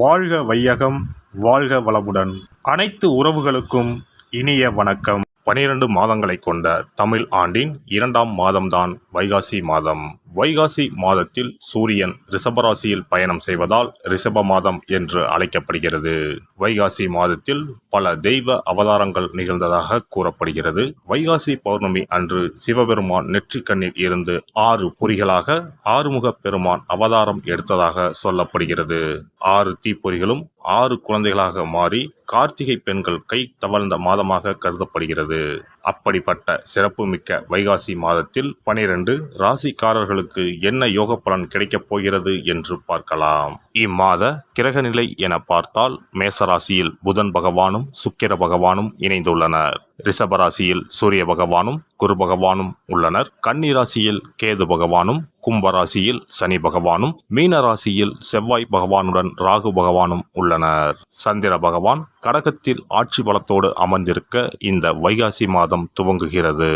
வாழ்க வையகம் வாழ்க வளமுடன். அனைத்து உறவுகளுக்கும் இனிய வணக்கம். பனிரெண்டு மாதங்களை கொண்ட தமிழ் ஆண்டின் இரண்டாம் மாதம்தான் வைகாசி மாதம். வைகாசி மாதத்தில் சூரியன் ரிஷபராசியில் பயணம் செய்வதால் ரிஷப மாதம் என்று அழைக்கப்படுகிறது. வைகாசி மாதத்தில் பல தெய்வ அவதாரங்கள் நிகழ்ந்ததாக கூறப்படுகிறது. வைகாசி பௌர்ணமி அன்று சிவபெருமான் நெற்றிக்கண்ணில் இருந்து ஆறு பொறிகளாக ஆறுமுக பெருமான் அவதாரம் எடுத்ததாக சொல்லப்படுகிறது. ஆறு தீப்பொறிகளும் ஆறு குழந்தைகளாக மாறி கார்த்திகை பெண்கள் கை தவழ்ந்த மாதமாக கருதப்படுகிறது. அப்படிப்பட்ட சிறப்புமிக்க வைகாசி மாதத்தில் பனிரெண்டு ராசிக்காரர்களுக்கு என்ன யோக பலன் கிடைக்கப் போகிறது என்று பார்க்கலாம். இம்மாத கிரகநிலை என பார்த்தால் மேசராசியில் புதன் பகவானும் சுக்கிர பகவானும் இணைந்துள்ளனர். ரிஷபராசியில் சூரிய பகவானும் குரு பகவானும் உள்ளனர். கன்னிராசியில் கேது பகவானும் கும்பராசியில் சனி பகவானும் மீனராசியில் செவ்வாய் பகவானுடன் ராகு பகவானும் உள்ளனர். சந்திர பகவான் கடகத்தில் ஆட்சி பலத்தோடு அமர்ந்திருக்க இந்த வைகாசி மாதம் துவங்குகிறது.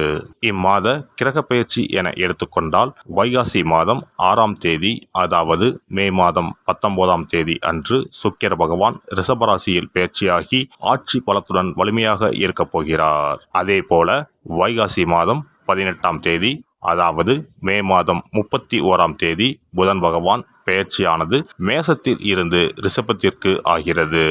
இம்மாத கிரக பயிற்சி என எடுத்துக்கொண்டால் வைகாசி மாதம் ஆறாம் தேதி அதாவது மே மாதம் பத்தொன்பதாம் தேதி அன்று சுக்கிர பகவான் ரிஷபராசியில் பயிற்சியாகி ஆட்சி பலத்துடன் வலிமையாக இருக்கப் போகிறார். அதே போல வைகாசி மாதம் பதினெட்டாம் தேதி அதாவது மே மாதம் முப்பத்தி ஓராம் தேதி புதன் பகவான் பெயர்ச்சியானது மேசத்தில் இருந்து ரிஷபத்திற்கு ஆகிறது.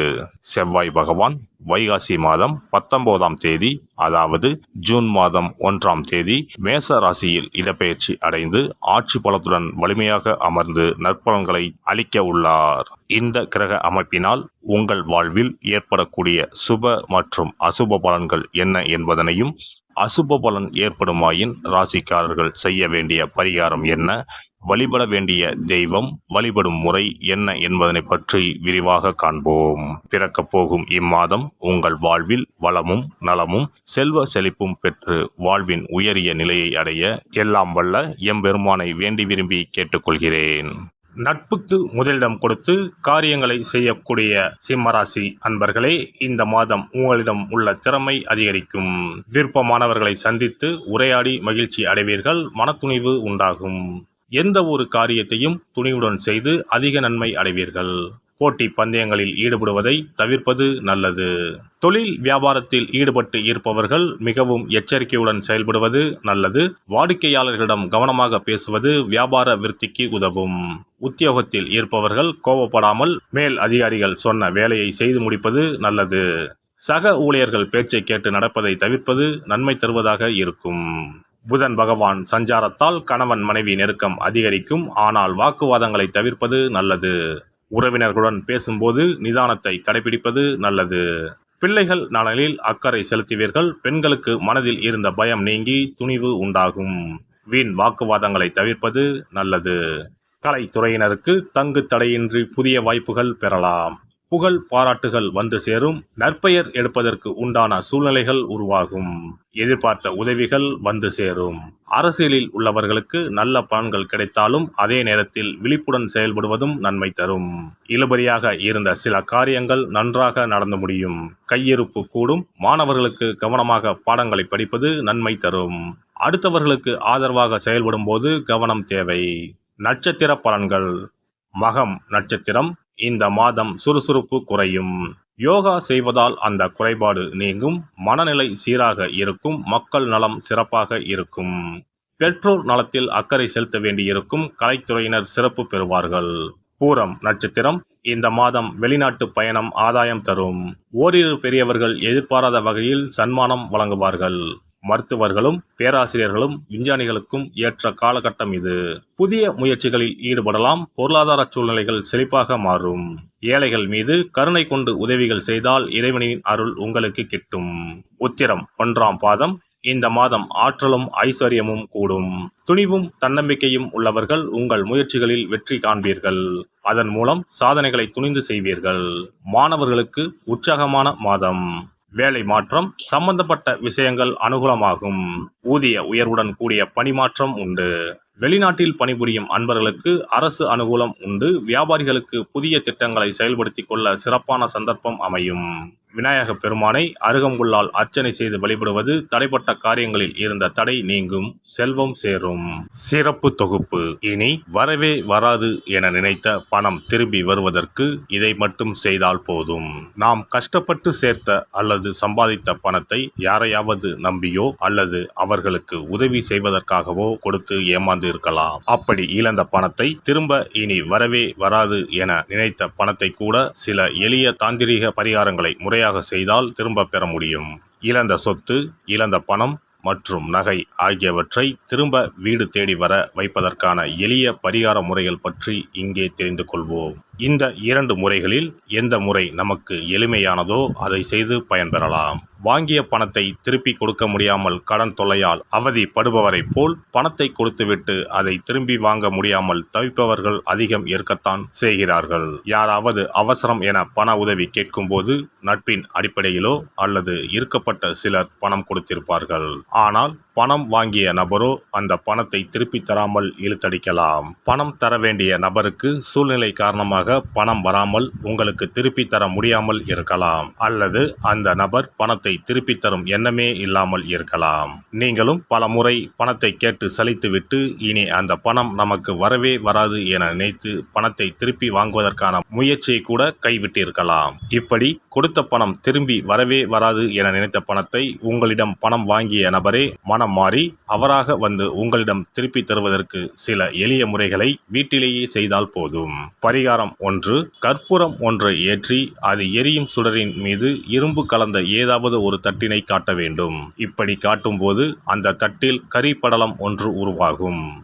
செவ்வாய் பகவான் வைகாசி மாதம் பத்தொன்பதாம் தேதி அதாவது ஜூன் மாதம் ஒன்றாம் தேதி மேச ராசியில் இடப்பெயர்ச்சி அடைந்து ஆட்சி பலத்துடன் வலிமையாக அமர்ந்து நற்பலன்களை அளிக்க உள்ளார். இந்த கிரக அமைப்பினால் உங்கள் வாழ்வில் ஏற்படக்கூடிய சுப மற்றும் அசுப பலன்கள் என்ன என்பதனையும் அசுப பலன் ஏற்படுமாயின் ராசிக்காரர்கள் செய்ய வேண்டிய பரிகாரம் என்ன? வழிபட வேண்டிய தெய்வம் வழிபடும் முறை என்ன என்பதனை பற்றி விரிவாக காண்போம். பிறக்கப் போகும் இம்மாதம் உங்கள் வாழ்வில் வளமும் நலமும் செல்வ செழிப்பும் பெற்று வாழ்வின் உயரிய நிலையை அடைய எல்லாம் வல்ல எம்பெருமானை வேண்டி விரும்பி கேட்டுக்கொள்கிறேன். நட்புக்கு முதலிடம் கொடுத்து காரியங்களை செய்யக்கூடிய சிம்மராசி அன்பர்களே இந்த மாதம் உங்களிடம் உள்ள திறமை அதிகரிக்கும். விருப்பமானவர்களை சந்தித்து உரையாடி மகிழ்ச்சி அடைவீர்கள் மனத்துணிவு உண்டாகும். எந்த ஒரு காரியத்தையும் துணிவுடன் செய்து அதிக நன்மை அடைவீர்கள். போட்டி பந்தயங்களில் ஈடுபடுவதை தவிர்ப்பது நல்லது. தொழில் வியாபாரத்தில் ஈடுபட்டு இருப்பவர்கள் மிகவும் எச்சரிக்கையுடன் செயல்படுவது நல்லது. வாடிக்கையாளர்களிடம் கவனமாக பேசுவது வியாபார விருத்திக்கு உதவும். உத்தியோகத்தில் இருப்பவர்கள் கோபப்படாமல் மேல் அதிகாரிகள் சொன்ன வேலையை செய்து முடிப்பது நல்லது. சக ஊழியர்கள் பேச்சை கேட்டு நடப்பதை தவிர்ப்பது நன்மை தருவதாக இருக்கும். புதன் பகவான் சஞ்சாரத்தால் கணவன் மனைவி நெருக்கம் அதிகரிக்கும். ஆனால் வாக்குவாதங்களை தவிர்ப்பது நல்லது. உறவினர்களுடன் பேசும்போது நிதானத்தை கடைபிடிப்பது நல்லது. பிள்ளைகள் நலனில் அக்கறை செலுத்துவீர்கள். பெண்களுக்கு மனதில் இருந்த பயம் நீங்கி துணிவு உண்டாகும். வீண் வாக்குவாதங்களை தவிர்ப்பது நல்லது. கலைத்துறையினருக்கு தங்கு தடையின்றி புதிய வாய்ப்புகள் பெறலாம். புகழ் பாராட்டுகள் வந்து சேரும். நற்பெயர் எடுப்பதற்கு உண்டான சூழ்நிலைகள் உருவாகும். எதிர்பார்த்த உதவிகள் வந்து சேரும். அரசியலில் உள்ளவர்களுக்கு நல்ல பலன்கள் கிடைத்தாலும் அதே நேரத்தில் விழிப்புடன் செயல்படுவதும் நன்மை தரும். இழுபறியாக இருந்த சில காரியங்கள் நன்றாக நடந்து முடியும். கையிருப்பு கூடும். மாணவர்களுக்கு கவனமாக பாடங்களை படிப்பது நன்மை தரும். அடுத்தவர்களுக்கு ஆதரவாக செயல்படும் போது கவனம் தேவை. நட்சத்திர பலன்கள். மகம் நட்சத்திரம் இந்த மாதம் சுறுசுறுப்பு குறையும். யோகா செய்வதால் அந்த குறைபாடு நீங்கும். மனநிலை சீராக இருக்கும். மக்கள் நலம் சிறப்பாக இருக்கும். பெற்றோர் நலத்தில் அக்கறை செலுத்த வேண்டியிருக்கும். கலைத்துறையினர் சிறப்பு பெறுவார்கள். பூரம் நட்சத்திரம். இந்த மாதம் வெளிநாட்டு பயணம் ஆதாயம் தரும். ஓரிரு பெரியவர்கள் எதிர்பாராத வகையில் சன்மானம் வழங்குவார்கள். மருத்துவர்களும் பேராசிரியர்களும் விஞ்ஞானிகளுக்கும் ஏற்ற காலகட்டம் இது. புதிய முயற்சிகளில் ஈடுபடலாம் பொருளாதார சூழ்நிலைகள் செழிப்பாக மாறும். ஏழைகள் மீது கருணை கொண்டு உதவிகள் செய்தால் இறைவனின் அருள் உங்களுக்கு கிட்டும். உத்திரம் ஒன்றாம் பாதம். இந்த மாதம் ஆற்றலும் ஐஸ்வர்யமும் கூடும். துணிவும் தன்னம்பிக்கையும் உள்ளவர்கள் உங்கள் முயற்சிகளில் வெற்றி காண்பீர்கள். அதன் மூலம் சாதனைகளை துணிந்து செய்வீர்கள். மாணவர்களுக்கு உற்சாகமான மாதம். வேலை மாற்றம் சம்பந்தப்பட்ட விஷயங்கள் அனுகூலமாகும். ஊதிய உயர்வுடன் கூடிய பணிமாற்றம் உண்டு. வெளிநாட்டில் பணிபுரியும் அன்பர்களுக்கு அரசு அனுகூலம் உண்டு. வியாபாரிகளுக்கு புதிய திட்டங்களை செயல்படுத்திக் கொள்ள சிறப்பான சந்தர்ப்பம் அமையும். விநாயக பெருமானை அருகம்புல்லால் அர்ச்சனை செய்து வழிபடுவது தடைப்பட்ட காரியங்களில் இருந்த தடை நீங்கும். செல்வம் சேரும். சிறப்பு தொகுப்பு. இனி வரவே வராது என நினைத்த பணம் திரும்பி வருவதற்கு இதை மட்டும் செய்தால் போதும். நாம் கஷ்டப்பட்டு சேர்த்த அல்லது சம்பாதித்த பணத்தை யாரையாவது நம்பியோ அல்லது அவர்களுக்கு உதவி செய்வதற்காகவோ கொடுத்து ஏமாந்து இருக்கலாம் அப்படி இழந்த பணத்தை திரும்ப இனி வரவே வராது என நினைத்த பணத்தை கூட சில எளிய தாந்திரீக பரிகாரங்களை முறையாக செய்தால் திரும்ப பெற முடியும். இழந்த சொத்து இழந்த பணம் மற்றும் நகை ஆகியவற்றை திரும்ப வீடு தேடி வர வைப்பதற்கான எளிய பரிகார முறைகள் பற்றி இங்கே தெரிந்து கொள்வோம். இந்த இரண்டு முறைகளில் எந்த முறை நமக்கு எளிமையானதோ அதை செய்து பயன்பெறலாம் வாங்கிய பணத்தை திருப்பி கொடுக்க முடியாமல் கடன் தொல்லையால் அவதிப்படுபவரைப் போல் பணத்தை கொடுத்துவிட்டு அதை திரும்பி வாங்க முடியாமல் தவிப்பவர்கள் அதிகம் இருக்கத்தான் செய்கிறார்கள். யாராவது அவசரம் என பண உதவி கேட்கும்போது நட்பின் அடிப்படையிலோ அல்லது இருக்கப்பட்ட சிலர் பணம் கொடுத்திருப்பார்கள். ஆனால் பணம் வாங்கிய நபரோ அந்த பணத்தை திருப்பி தராமல் இழுத்தடிக்கலாம். பணம் தர வேண்டிய நபருக்கு சூழ்நிலை காரணமாக பணம் வராமல் உங்களுக்கு திருப்பி தர முடியாமல் இருக்கலாம். அல்லது அந்த நபர் பணத்தை திருப்பி தரும் எண்ணமே இல்லாமல் இருக்கலாம். நீங்களும் பல முறை பணத்தை கேட்டு சலித்துவிட்டு இனி அந்த பணம் நமக்கு வரவே வராது என நினைத்து பணத்தை திருப்பி வாங்குவதற்கான முயற்சியை கூட கைவிட்டிருக்கலாம். இப்படி கொடுத்த பணம் திரும்பி வரவே வராது என நினைத்த பணத்தை உங்களிடம் பணம் வாங்கிய நபரே மனம் மாறி அவராக வந்து உங்களிடம் திருப்பி தருவதற்கு சில எளிய முறைகளை வீட்டிலேயே செய்தால் போதும். பரிகாரம் ஒன்று கற்பூரம் ஒன்றை ஏற்றி அது எரியும் சுடரின் மீது இரும்பு கலந்த ஏதாவது ஒரு தட்டினை காட்ட வேண்டும். இப்படி காட்டும்போது அந்த தட்டில் கரி படலம் ஒன்று உருவாகும்.